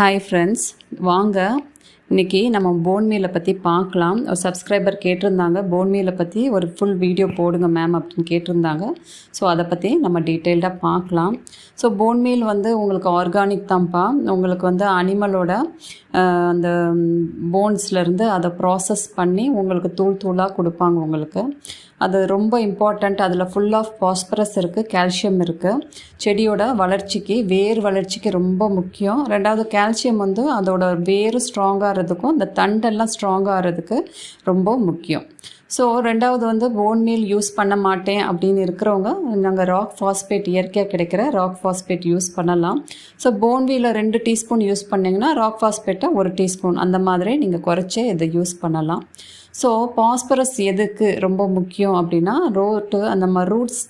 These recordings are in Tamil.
ஹாய் ஃப்ரெண்ட்ஸ் வாங்க. இன்னைக்கு நம்ம போன் மீலை பற்றி பார்க்கலாம். ஒரு சப்ஸ்கிரைபர் கேட்டிருந்தாங்க. போன் மீலை பற்றி ஒரு ஃபுல் வீடியோ போடுங்க மேம் அப்படின்னு கேட்டிருந்தாங்க. ஸோ அதை பற்றி நம்ம டீட்டெயில்டாக பார்க்கலாம். ஸோ போன் மீல் வந்து உங்களுக்கு ஆர்கானிக் தான்ப்பா. உங்களுக்கு வந்து அனிமலோட அந்த போன்ஸ்லேருந்து அதை ப்ராசஸ் பண்ணி உங்களுக்கு தூள் தூளாக கொடுப்பாங்க உங்களுக்கு. அது ரொம்ப இம்பார்ட்டண்ட் அதில் ஃபுல் ஆஃப் பாஸ்பரஸ் இருக்குது கால்சியம் இருக்குது செடியோட வளர்ச்சிக்கு வேர் வளர்ச்சிக்கு ரொம்ப முக்கியம். ரெண்டாவது கால்சியம் வந்து அதோட வேர் ஆகிறதுக்கும் இந்த தண்டெல்லாம் ஸ்ட்ராங்காகிறதுக்கு ரொம்ப முக்கியம். ஸோ ரெண்டாவது வந்து போன் மீல் யூஸ் பண்ண மாட்டேன் அப்படின்னு இருக்கிறவங்க நாங்கள் ராக் ஃபாஸ்பேட் இயற்கையாக கிடைக்கிற ராக் ஃபாஸ்பேட் யூஸ் பண்ணலாம். ஸோ போன் மீலில் ரெண்டு டீஸ்பூன் யூஸ் பண்ணிங்கன்னா ராக் ஃபாஸ்பேட்டை ஒரு டீஸ்பூன் அந்த மாதிரி நீங்கள் குறைச்சே இதை யூஸ் பண்ணலாம். ஸோ பாஸ்பரஸ் எதுக்கு ரொம்ப முக்கியம் அப்படின்னா ரூட்டு அந்த மாதிரி ரூட்ஸ்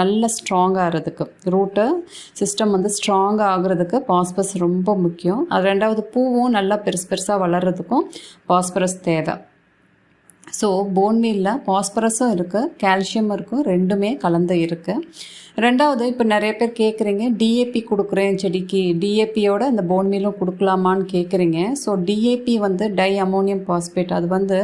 நல்ல ஸ்ட்ராங்காக ஆகிறதுக்கு. ரூட்டு சிஸ்டம் வந்து ஸ்ட்ராங்காக ஆகிறதுக்கு பாஸ்பரஸ் ரொம்ப முக்கியம். அது ரெண்டாவது பூவும் நல்லா பெருசு பெருசாக வளர்கிறதுக்கும் பாஸ்பரஸ் தேவை. ஸோ போன்மீலில் பாஸ்பரஸும் இருக்குது கால்சியம் இருக்கும் ரெண்டுமே கலந்து இருக்குது ரெண்டாவது இப்போ நிறைய பேர் கேட்குறீங்க டிஏபி கொடுக்குறேன் செடிக்கு. டிஏபியோட அந்த போன் மீலும் கொடுக்கலாமான்னு கேட்குறீங்க ஸோ டிஏபி வந்து டை அமோனியம் பாஸ்பேட் அது வந்து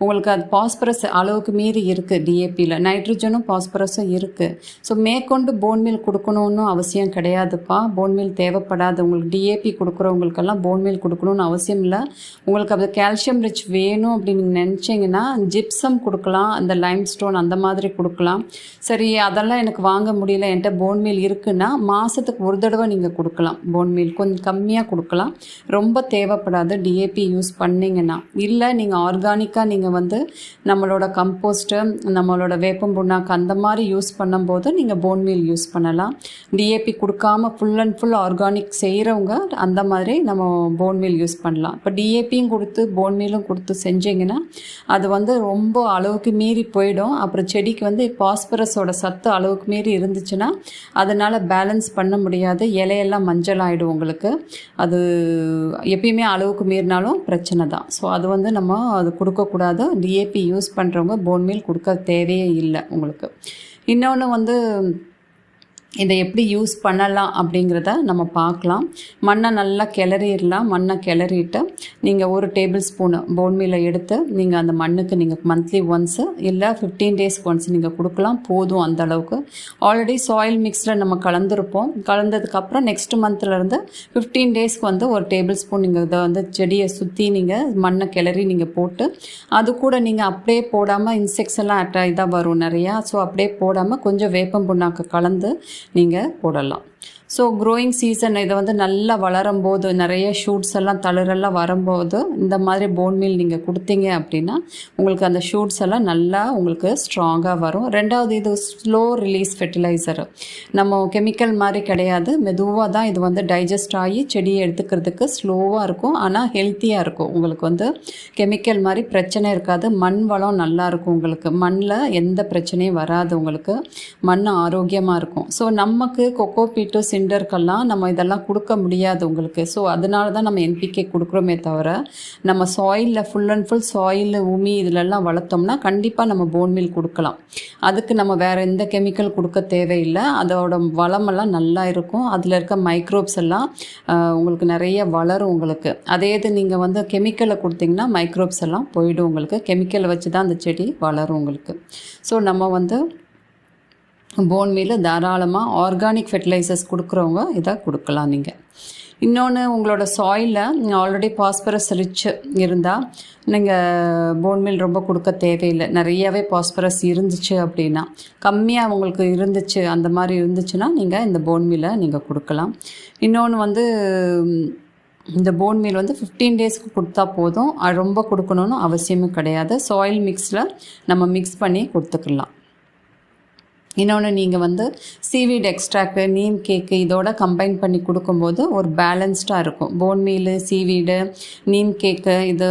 உங்களுக்கு அது பாஸ்பரஸ் அளவுக்கு மீறி இருக்குது டிஏபியில் நைட்ரஜனும் பாஸ்பரஸும் இருக்குது ஸோ மேற்கொண்டு போன் மீல் கொடுக்கணுன்னு அவசியம் கிடையாதுப்பா. போன் மீல் தேவைப்படாது. உங்களுக்கு டிஏபி கொடுக்குறவங்களுக்கெல்லாம் போன் மீல் கொடுக்கணுன்னு அவசியம் இல்லை. உங்களுக்கு அது கால்சியம் ரிச் வேணும் அப்படின்னு நினச்சிங்கன்னா ஜிப்சம் கொடுக்கலாம். அந்த லைம் ஸ்டோன் அந்த மாதிரி கொடுக்கலாம். சரி அதெல்லாம் எனக்கு வாங்க முடியல என்கிட்ட போன் மீல் இருக்குன்னா மாதத்துக்கு ஒரு தடவை நீங்கள் கொடுக்கலாம். போன் மீல் கொஞ்சம் கம்மியாக கொடுக்கலாம். ரொம்ப தேவைப்படாது டிஏபி யூஸ் பண்ணிங்கன்னா இல்லை நீங்கள் ஆர்கானிக்காக நீங்கள் வந்து நம்மளோட கம்போஸ்ட்டு நம்மளோட வேப்பம் புண்ணாக்கு அந்த மாதிரி யூஸ் பண்ணும்போது நீங்கள் போன் மீல் யூஸ் பண்ணலாம். டிஏபி கொடுக்காம ஃபுல் அண்ட் ஃபுல் ஆர்கானிக் செய்கிறவங்க அந்த மாதிரி நம்ம போன் மீல் யூஸ் பண்ணலாம். இப்போ டிஏபியும் கொடுத்து போன் மீலும் கொடுத்து செஞ்சிங்கன்னா அது வந்து ரொம்ப அளவுக்கு மீறி போயிடும். அப்புறம் செடிக்கு வந்து பாஸ்பரஸோட சத்து அளவுக்கு மீறி இருந்து இருந்துச்சுன்னா அதனால் பேலன்ஸ் பண்ண முடியாது இலையெல்லாம் மஞ்சள் ஆகிடும் உங்களுக்கு. அது எப்பயுமே அளவுக்கு மீறினாலும் பிரச்சனை தான். ஸோ அது வந்து நம்ம அது கொடுக்கக்கூடாது. டிஏபி யூஸ் பண்ணுறவங்க போன் மீல் கொடுக்க தேவையே இல்லை உங்களுக்கு. இன்னொன்று வந்து இதை எப்படி யூஸ் பண்ணலாம் அப்படிங்கிறத நம்ம பார்க்கலாம். மண்ணை நல்லா கிளறிடலாம். மண்ணை கிளறிட்டு நீங்கள் ஒரு டேபிள் ஸ்பூனு போன்மீல எடுத்து நீங்கள் அந்த மண்ணுக்கு நீங்கள் மந்த்லி ஒன்ஸு இல்லை ஃபிஃப்டீன் டேஸ்க்கு ஒன்ஸ் நீங்கள் கொடுக்கலாம். போதும் அந்த அளவுக்கு. ஆல்ரெடி சாயில் மிக்ஸில் நம்ம கலந்துருப்போம். கலந்ததுக்கப்புறம் நெக்ஸ்ட் மந்த்லேருந்து ஃபிஃப்டீன் டேஸ்க்கு வந்து ஒரு டேபிள் ஸ்பூன் நீங்கள் இதை வந்து செடியை சுற்றி நீங்கள் மண்ணை கிளறி நீங்கள் போட்டு அது கூட நீங்கள் அப்படியே போடாமல் இன்செக்ட்ஸ் எல்லாம் அட்டா இதாக வரும் நிறையா. ஸோ அப்படியே போடாமல் கொஞ்சம் வேப்பம் புண்ணாக்கு கலந்து நீங்கள் போடலாம். ஸோ க்ரோயிங் சீசன் இதை வந்து நல்லா வளரும் போது நிறைய ஷூட்ஸ் எல்லாம் தளிரெல்லாம் வரும்போது இந்த மாதிரி போன் மீல் நீங்கள் கொடுத்தீங்க அப்படின்னா உங்களுக்கு அந்த ஷூட்ஸ் எல்லாம் நல்லா உங்களுக்கு ஸ்ட்ராங்காக வரும். ரெண்டாவது இது ஸ்லோ ரிலீஸ் ஃபெர்டிலைசர் நம்ம கெமிக்கல் மாதிரி கிடையாது. மெதுவாக தான் இது வந்து டைஜஸ்ட் ஆகி செடியை எடுத்துக்கிறதுக்கு ஸ்லோவாக இருக்கும். ஆனால் ஹெல்த்தியாக இருக்கும். உங்களுக்கு வந்து கெமிக்கல் மாதிரி பிரச்சனை இருக்காது. மண் வளம் நல்லாயிருக்கும் உங்களுக்கு. மண்ணில் எந்த பிரச்சனையும் வராது உங்களுக்கு. மண் ஆரோக்கியமாக இருக்கும். ஸோ நமக்கு கொக்கோ பீட்டு சிண்டருக்கெல்லாம் நம்ம இதெல்லாம் கொடுக்க முடியாது உங்களுக்கு. ஸோ அதனால தான் நம்ம என்பிகே கொடுக்குறோமே தவிர நம்ம சாயிலில் ஃபுல் அண்ட் ஃபுல் சாயில் உமி இதிலெல்லாம் வளர்த்தோம்னா கண்டிப்பாக நம்ம போன் மீல் கொடுக்கலாம். அதுக்கு நம்ம வேறு எந்த கெமிக்கல் கொடுக்க தேவையில்லை. அதோட வளமெல்லாம் நல்லா இருக்கும். அதில் இருக்க மைக்ரோப்ஸ் எல்லாம் உங்களுக்கு நிறைய வளரும் உங்களுக்கு. அதே இது நீங்கள் வந்து கெமிக்கலை கொடுத்தீங்கன்னா மைக்ரோப்ஸ் எல்லாம் போயிடும் உங்களுக்கு. கெமிக்கலை வச்சு தான் அந்த செடி வளரும் உங்களுக்கு. ஸோ நம்ம வந்து போன்மீல் தாராளமாக ஆர்கானிக் ஃபெர்டிலைசர்ஸ் கொடுக்குறவங்க இதை கொடுக்கலாம் நீங்கள் இன்னொன்று உங்களோட சாயிலில் ஆல்ரெடி பாஸ்பரஸ் ரிச் இருந்தால் நீங்கள் போன்மீல் ரொம்ப கொடுக்க தேவையில்லை. நிறையாவே பாஸ்பரஸ் இருந்துச்சு அப்படின்னா கம்மியாக உங்களுக்கு இருந்துச்சு அந்த மாதிரி இருந்துச்சுன்னா நீங்கள் இந்த போன்மீலை நீங்கள் கொடுக்கலாம். இன்னொன்று வந்து இந்த போன் மீல் வந்து ஃபிஃப்டீன் டேஸ்க்கு கொடுத்தா போதும். ரொம்ப கொடுக்கணுன்னு அவசியமும் கிடையாது. சாயில் மிக்ஸில் நம்ம மிக்ஸ் பண்ணி கொடுத்துக்கலாம். இன்னொன்று நீங்கள் வந்து சீவீட் எக்ஸ்ட்ராக்டு நீம் கேக்கு இதோட கம்பைன் பண்ணி கொடுக்கும்போது ஒரு பேலன்ஸ்டாக இருக்கும். Bone meal seaweed neem cake இது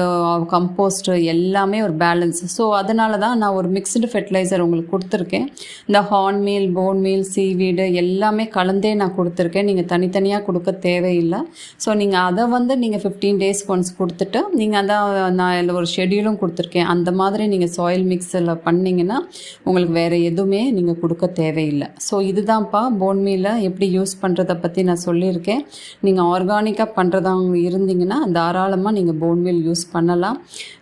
கம்போஸ்ட்டு எல்லாமே ஒரு பேலன்ஸ் ஸோ அதனால தான் நான் ஒரு மிக்ஸ்டு ஃபெர்டிலைசர் உங்களுக்கு கொடுத்துருக்கேன். இந்த horn meal bone meal seaweed எல்லாமே கலந்தே நான் கொடுத்துருக்கேன். நீங்கள் தனித்தனியாக கொடுக்க தேவையில்லை. ஸோ நீங்கள் அதை வந்து நீங்கள் ஃபிஃப்டீன் டேஸ்க்கு ஒன்ஸ் கொடுத்துட்டு நீங்கள் அதான் நான் இதில் ஒரு ஷெடியூலும் கொடுத்துருக்கேன். அந்த மாதிரி நீங்கள் சாயில் மிக்ஸில் பண்ணிங்கன்னா உங்களுக்கு வேறு எதுவுமே நீங்கள் கொடு கொடுக்க தேவையில்லை. ஸோ இதுதான்ப்பா போன்மீலை எப்படி யூஸ் பண்ணுறதை பற்றி நான் சொல்லியிருக்கேன். நீங்கள் ஆர்கானிக்காக பண்ணுறதா இருந்தீங்கன்னா தாராளமாக நீங்கள் போன்மீல் யூஸ் பண்ணலாம்.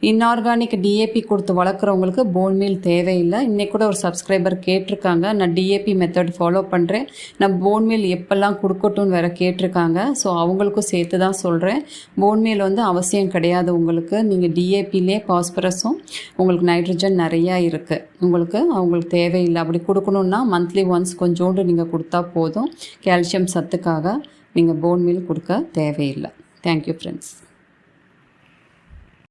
இன்ஆர்கானிக் டிஏபி கொடுத்து வளர்க்குறவங்களுக்கு போன்மீல் தேவையில்லை. இன்றைக்கி கூட ஒரு சப்ஸ்கிரைபர் கேட்டிருக்காங்க. நான் டிஏபி மெத்தட் ஃபாலோ பண்ணுறேன் நான் போன் மீல் எப்போல்லாம் கொடுக்கட்டும்னு வேறு கேட்டிருக்காங்க. ஸோ அவங்களுக்கும் சேர்த்து தான் சொல்கிறேன் போன்மீல் வந்து அவசியம் கிடையாது உங்களுக்கு. நீங்கள் டிஏபிலே பாஸ்பரஸும் உங்களுக்கு நைட்ரஜன் நிறையா இருக்குது உங்களுக்கு அவங்களுக்கு தேவையில்லை. அப்படி கொடுக்கணும் கொடுக்கணுன்னா மந்த்லி ஒன்ஸ் கொஞ்சோண்டு நீங்கள் கொடுத்தா போதும். கால்சியம் சத்துக்காக நீங்கள் போன் மீல் கொடுக்க தேவையில்லை. Thank you friends